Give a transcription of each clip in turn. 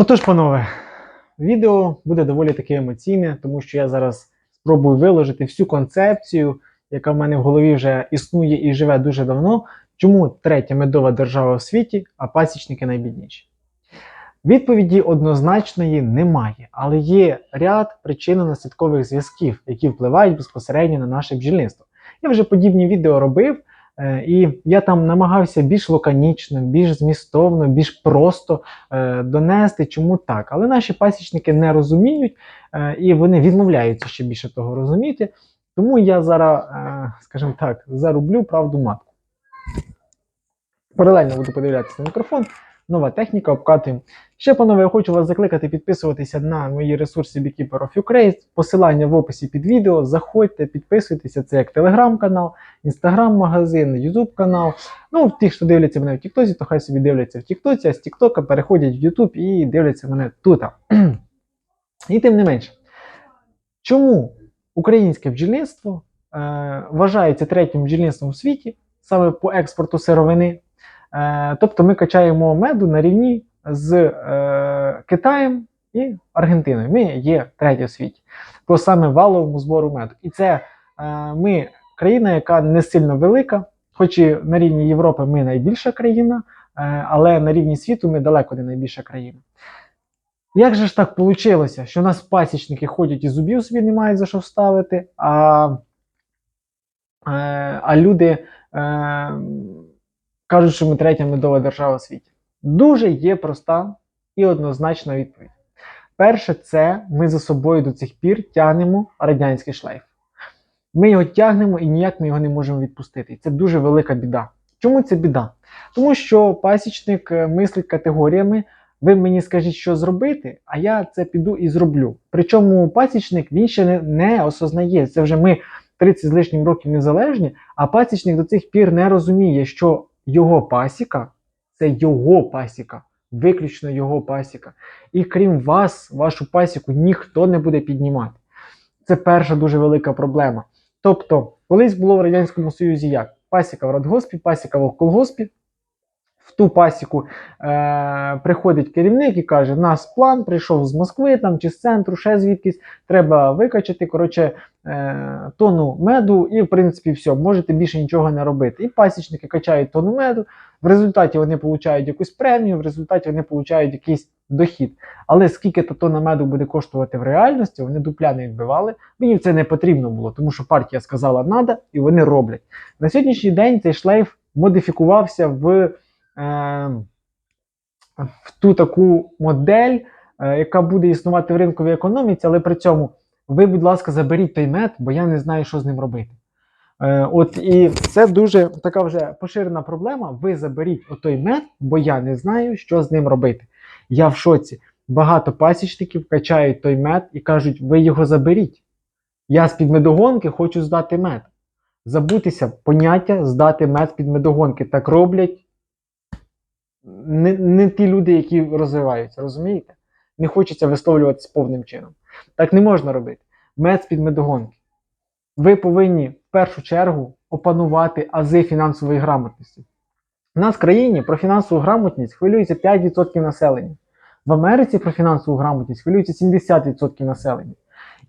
Отож, панове, відео буде доволі таки емоційне, тому що я зараз спробую виложити всю концепцію, яка в мене в голові вже існує і живе дуже давно. Чому третя медова держава в світі, а пасічники найбідніші? Відповіді однозначної немає, але є ряд причинно-наслідкових зв'язків, які впливають безпосередньо на наше бджільництво. Я вже подібні відео робив, і я там намагався більш лаконічно, більш змістовно, більш просто е, донести, чому так. Але наші пасічники не розуміють е, і вони відмовляються ще більше того розуміти. Тому я зараз, е, скажімо так, зароблю правду матку. Паралельно буду подивлятися на мікрофон. Нова техніка, обкатуємо. Ще, панове, я хочу вас закликати підписуватися на мої ресурси Beekeeper of Ukraine. Посилання в описі під відео. Заходьте, підписуйтеся. Це як телеграм-канал, інстаграм-магазин, ютуб канал. Ну, ті, хто дивляться мене в Тіктоці, то хай собі дивляться в Тіктоці, а з Тіктока переходять в Ютуб і дивляться мене тут. І тим не менше, чому українське бджільництво е, вважається третім бджільництвом у світі саме по експорту сировини? Е, тобто ми качаємо меду на рівні з е, Китаєм і Аргентиною. Ми є треті в світі по саме валовому збору меду. І це е, ми країна, яка не сильно велика, хоч і на рівні Європи ми найбільша країна, але на рівні світу ми далеко не найбільша країна. Як же ж так вийшло, що у нас пасічники ходять і зубів собі не мають за що вставити, а, а люди кажуть, що ми третя медова держава у світі? Дуже є проста і однозначна відповідь. Перше, це ми за собою до цих пір тягнемо радянський шлейф. Ми його тягнемо і ніяк ми його не можемо відпустити. І це дуже велика біда. Чому це біда? Тому що пасічник е, мислить категоріями. Ви мені скажіть, що зробити, а я це піду і зроблю. Причому пасічник він ще не, не осознає. Це вже ми 30 з лишнім років незалежні, а пасічник до цих пір не розуміє, що його пасіка це його пасіка, виключно його пасіка. І крім вас, вашу пасіку ніхто не буде піднімати. Це перша дуже велика проблема. Тобто, колись було в Радянському Союзі як? Пасіка в радгоспі, пасіка в колгоспі. В ту пасіку е- приходить керівник і каже: у нас план прийшов з Москви там, чи з центру, ще звідкись, треба викачати коротше, е- тонну меду, і, в принципі, все, можете більше нічого не робити. І пасічники качають тонну меду, в результаті вони получають якусь премію, в результаті вони получають якийсь дохід. Але скільки то тонна меду буде коштувати в реальності, вони дупля не відбивали. Мені це не потрібно було, тому що партія сказала надо, і вони роблять. На сьогоднішній день цей шлейф модифікувався в в ту таку модель, е, яка буде існувати в ринковій економіці, але при цьому ви, будь ласка, заберіть той мед, бо я не знаю, що з ним робити. Е, от і це дуже така вже поширена проблема. Ви заберіть отой мед, бо я не знаю, що з ним робити. Я в шоці. Багато пасічників качають той мед і кажуть, ви його заберіть. Я з-під медогонки хочу здати мед. Забутися поняття здати мед під медогонки. Так роблять не, не ті люди, які розвиваються, розумієте? Не хочеться висловлюватися повним чином. Так не можна робити. Мед з-під медогонки. Ви повинні в першу чергу опанувати ази фінансової грамотності. У нас в країні про фінансову грамотність хвилюється 5% населення. В Америці про фінансову грамотність хвилюється 70% населення.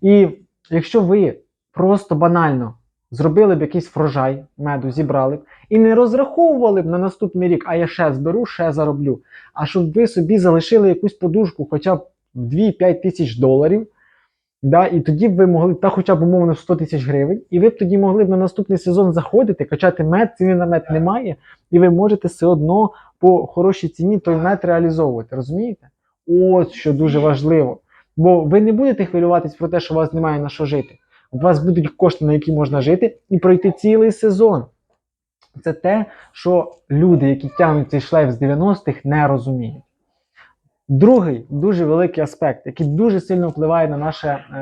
І якщо ви просто банально зробили б якийсь врожай меду, зібрали б і не розраховували б на наступний рік, а я ще зберу, ще зароблю. А щоб ви собі залишили якусь подушку хоча б 2-5 тисяч доларів, да, і тоді б ви могли, та хоча б умовно 100 тисяч гривень, і ви б тоді могли б на наступний сезон заходити, качати мед, ціни на мед немає, і ви можете все одно по хорошій ціні той мед реалізовувати. Розумієте? Ось що дуже важливо. Бо ви не будете хвилюватись про те, що у вас немає на що жити. У вас будуть кошти, на які можна жити, і пройти цілий сезон. Це те, що люди, які тягнуть цей шлейф з 90-х, не розуміють. Другий дуже великий аспект, який дуже сильно впливає на, наше, е,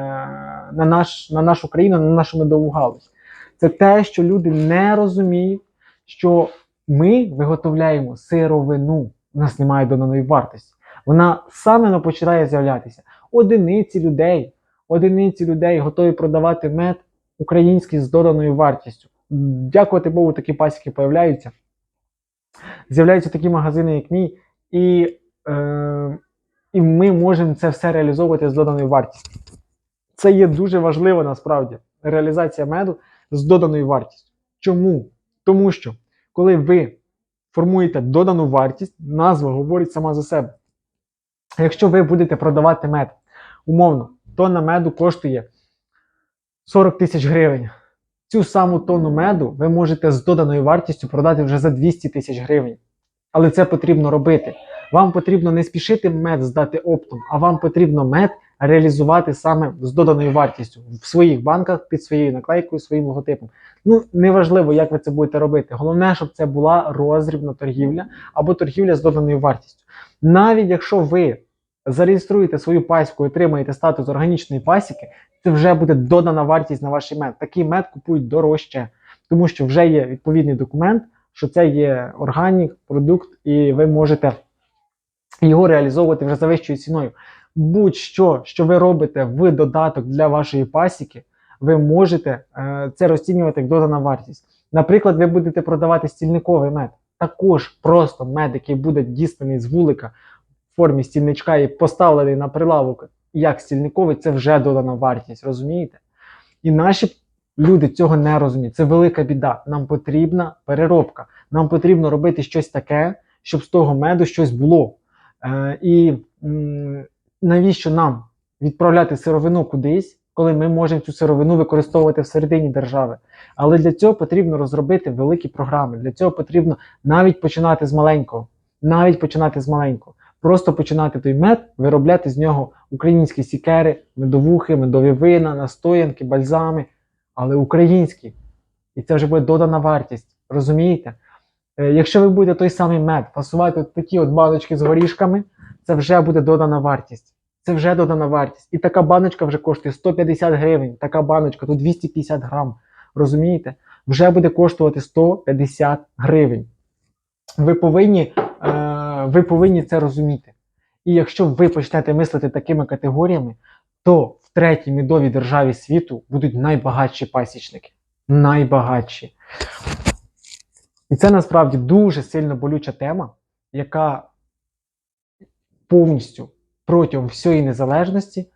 на, наш, на нашу країну, на нашу медову галузь, це те, що люди не розуміють, що ми виготовляємо сировину, у нас немає доданої вартості. Вона саме починає з'являтися. Одиниці людей, одиниці людей готові продавати мед український з доданою вартістю. Дякувати Богу, такі пасіки появляються. З'являються такі магазини, як мій, і е, і ми можемо це все реалізовувати з доданою вартістю. Це є дуже важливо насправді. Реалізація меду з доданою вартістю. Чому? Тому що коли ви формуєте додану вартість, назва говорить сама за себе. Якщо ви будете продавати мед, умовно, тонна меду коштує 40 тисяч гривень. Цю саму тонну меду ви можете з доданою вартістю продати вже за 200 тисяч гривень. Але це потрібно робити. Вам потрібно не спішити мед здати оптом, а вам потрібно мед реалізувати саме з доданою вартістю в своїх банках під своєю наклейкою, своїм логотипом. Ну, неважливо, як ви це будете робити. Головне, щоб це була розрібна торгівля або торгівля з доданою вартістю. Навіть якщо ви зареєструєте свою пасіку і отримаєте статус органічної пасіки, це вже буде додана вартість на ваш мед. Такий мед купують дорожче, тому що вже є відповідний документ, що це є органік продукт, і ви можете його реалізовувати вже за вищою ціною. Будь-що, що ви робите в додаток для вашої пасіки, ви можете е, це розцінювати як додана вартість. Наприклад, ви будете продавати стільниковий мед. Також просто мед, який буде дістаний з вулика формі стільничка і поставлений на прилавок як стільниковий, це вже додана вартість, розумієте? І наші люди цього не розуміють. Це велика біда. Нам потрібна переробка. Нам потрібно робити щось таке, щоб з того меду щось було. Е, і м, навіщо нам відправляти сировину кудись, коли ми можемо цю сировину використовувати всередині держави? Але для цього потрібно розробити великі програми. Для цього потрібно навіть починати з маленького. Навіть починати з маленького. Просто починати той мед, виробляти з нього українські сікери, медовухи, медові вина, настоянки, бальзами, але українські. І це вже буде додана вартість. Розумієте? Е, Якщо ви будете той самий мед фасувати от такі от баночки з горішками, це вже буде додана вартість. Це вже додана вартість. І така баночка вже коштує 150 гривень. Така баночка, тут 250 грам. Розумієте? Вже буде коштувати 150 гривень. Ви повинні, ви повинні це розуміти. І якщо ви почнете мислити такими категоріями, то в третій медовій державі світу будуть найбагатші пасічники. Найбагатші. І це насправді дуже сильно болюча тема, яка повністю протягом всієї незалежності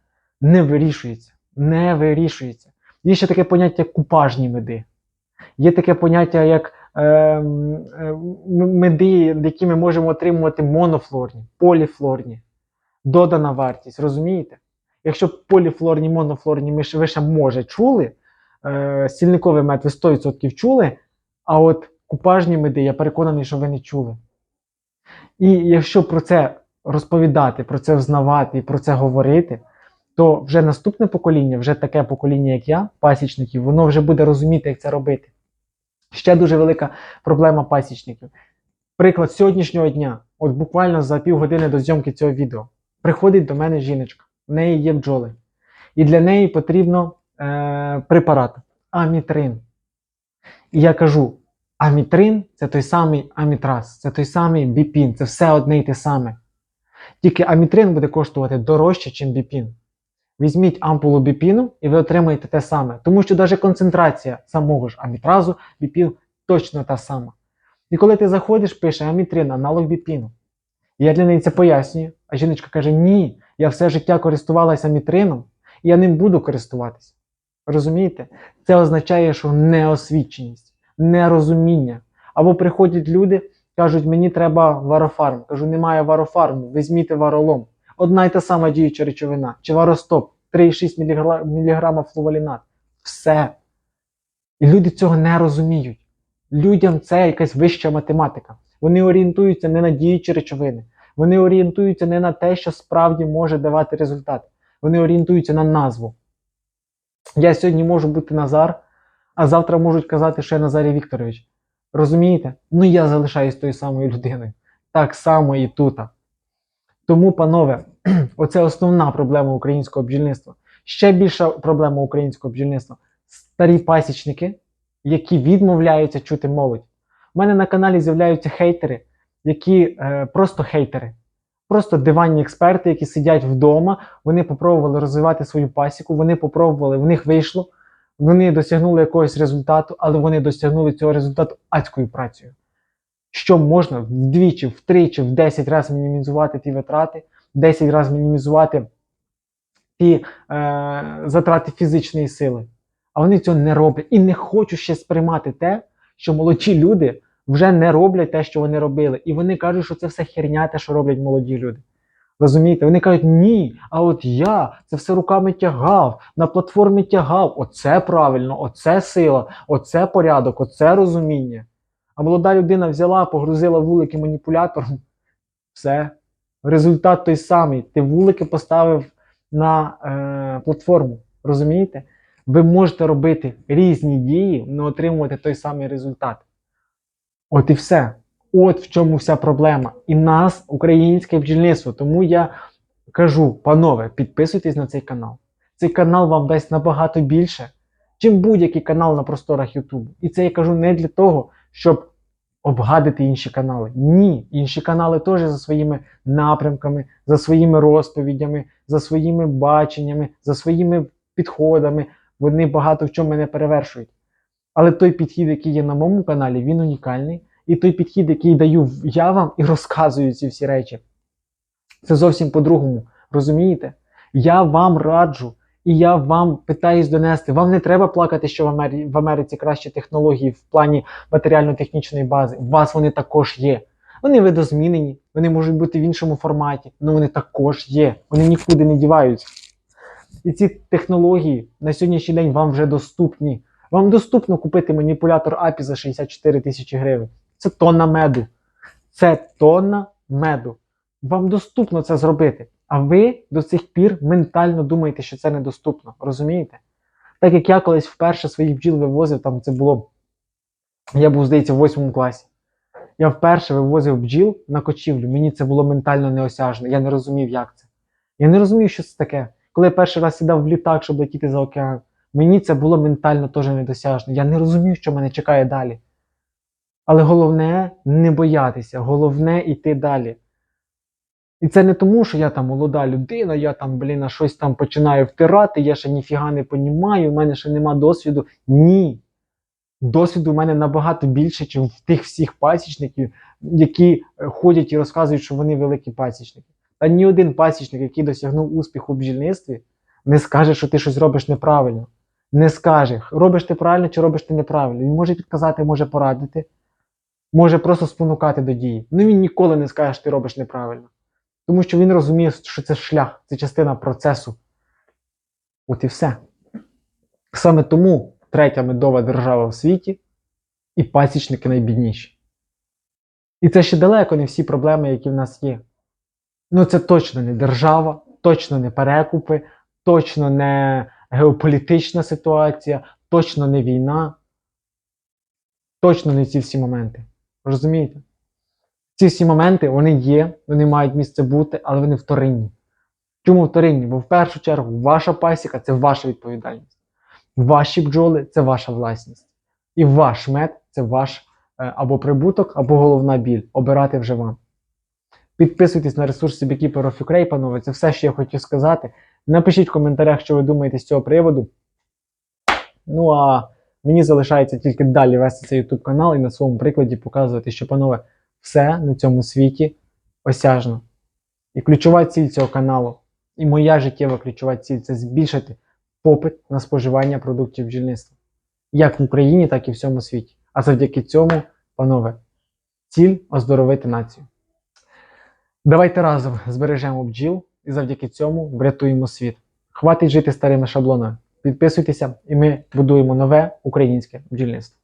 не вирішується. Не вирішується. Є ще таке поняття купажні меди. Є таке поняття як меди, які ми можемо отримувати монофлорні, поліфлорні, додана вартість. Розумієте? Якщо поліфлорні, монофлорні ми ще, ви ще може чули, е, стільниковий мед ви 100% чули, а от купажні меди, я переконаний, що ви не чули. І якщо про це розповідати, про це взнавати і про це говорити, то вже наступне покоління, вже таке покоління, як я, пасічників, воно вже буде розуміти, як це робити. Ще дуже велика проблема пасічників. Приклад сьогоднішнього дня, от буквально за півгодини до зйомки цього відео, приходить до мене жіночка, в неї є бджоли. І для неї потрібно е, препарат амітрин. І я кажу: амітрин це той самий амітраз, це той самий біпін, це все одне й те саме. Тільки амітрин буде коштувати дорожче, ніж біпін. Візьміть ампулу біпіну і ви отримаєте те саме. Тому що навіть концентрація самого ж амітразу, біпін точно та сама. І коли ти заходиш, пише амітрин, аналог біпіну. Я для неї це пояснюю. А жіночка каже: Ні, я все життя користувалася амітрином, і я ним буду користуватися. Розумієте? Це означає, що неосвіченість, нерозуміння. Або приходять люди, кажуть, мені треба варофарм. Кажу, немає варофарму, візьміть варолом. Одна й та сама діюча речовина, чи варостоп, 3,6 мг флувалінат. Все. І люди цього не розуміють. Людям це якась вища математика. Вони орієнтуються не на діючі речовини. Вони орієнтуються не на те, що справді може давати результат. Вони орієнтуються на назву. Я сьогодні можу бути Назар, а завтра можуть казати, що я Назарій Вікторович. Розумієте? Ну я залишаюсь тою самою людиною. Так само і тут. Тому, панове, оце основна проблема українського бджільництва. Ще більша проблема українського бджільництва старі пасічники, які відмовляються чути молодь. У мене на каналі з'являються хейтери, які е, просто хейтери, просто диванні експерти, які сидять вдома, вони попробували розвивати свою пасіку, вони попробували, в них вийшло, вони досягнули якогось результату, але вони досягнули цього результату адською працею. Що можна вдвічі, втричі, в 10 разів мінімізувати ті витрати, 10 разів мінімізувати ті е, затрати фізичної сили. А вони цього не роблять і не хочуть ще сприймати те, що молоді люди вже не роблять те, що вони робили. І вони кажуть, що це все херня, те, що роблять молоді люди. Розумієте? Вони кажуть, ні, а от я це все руками тягав, на платформі тягав. Оце правильно, оце сила, оце порядок, оце розуміння. А молода людина взяла, погрузила вулики маніпулятором. Все. Результат той самий. Ти вулики поставив на е, платформу. Розумієте? Ви можете робити різні дії, але отримувати той самий результат. От і все. От в чому вся проблема. І нас, українське бджільництво. Тому я кажу, панове, підписуйтесь на цей канал. Цей канал вам дасть набагато більше, чим будь-який канал на просторах Ютубу. І це я кажу не для того, щоб обгадити інші канали. Ні, інші канали теж за своїми напрямками, за своїми розповідями, за своїми баченнями, за своїми підходами. Вони багато в чому мене перевершують. Але той підхід, який є на моєму каналі, він унікальний. І той підхід, який даю я вам і розказую ці всі речі, це зовсім по-другому. Розумієте? Я вам раджу, і я вам питаюсь донести. Вам не треба плакати, що в, Амері... в Америці кращі технології в плані матеріально-технічної бази. У вас вони також є. Вони видозмінені, вони можуть бути в іншому форматі, але вони також є. Вони нікуди не діваються. І ці технології на сьогоднішній день вам вже доступні. Вам доступно купити маніпулятор API за 64 тисячі гривень. Це тонна меду. Це тонна меду. Вам доступно це зробити. А ви до цих пір ментально думаєте, що це недоступно. Розумієте? Так як я колись вперше своїх бджіл вивозив, там це було. Я був, здається, в 8 класі. Я вперше вивозив бджіл на кочівлю. Мені це було ментально неосяжно. Я не розумів, як це. Я не розумів, що це таке. Коли я перший раз сідав в літак, щоб летіти за океан, мені це було ментально теж недосяжно. Я не розумів, що мене чекає далі. Але головне не боятися, головне йти далі. І це не тому, що я там молода людина, я там, блін, щось там починаю втирати, я ще ніфіга не понімаю, у мене ще нема досвіду. Ні. Досвіду у мене набагато більше, ніж в тих всіх пасічників, які е, ходять і розказують, що вони великі пасічники. Та ні один пасічник, який досягнув успіху в бджільництві, не скаже, що ти щось робиш неправильно. Не скаже, робиш ти правильно чи робиш ти неправильно. Він може підказати, може порадити, може просто спонукати до дії. Ну він ніколи не скаже, що ти робиш неправильно. Тому що він розуміє, що це шлях, це частина процесу. От і все. Саме тому третя медова держава в світі і пасічники найбідніші. І це ще далеко не всі проблеми, які в нас є. Ну, це точно не держава, точно не перекупи, точно не геополітична ситуація, точно не війна. Точно не ці всі моменти. Розумієте? Ці всі моменти вони є, вони мають місце бути, але вони вторинні. Чому вторинні? Бо в першу чергу ваша пасіка це ваша відповідальність. Ваші бджоли це ваша власність. І ваш мед це ваш е, або прибуток, або головна біль. Обирати вже вам. Підписуйтесь на ресурси Beekeeper of Ukraine, панове. Це все, що я хотів сказати. Напишіть в коментарях, що ви думаєте з цього приводу. Ну а мені залишається тільки далі вести цей YouTube канал і на своєму прикладі показувати, що, панове, все на цьому світі осяжно. І ключова ціль цього каналу, і моя життєва ключова ціль це збільшити попит на споживання продуктів бджільництва. Як в Україні, так і в всьому світі. А завдяки цьому, панове, ціль оздоровити націю. Давайте разом збережемо бджіл і завдяки цьому врятуємо світ. Хватить жити старими шаблонами. Підписуйтеся, і ми будуємо нове українське бджільництво.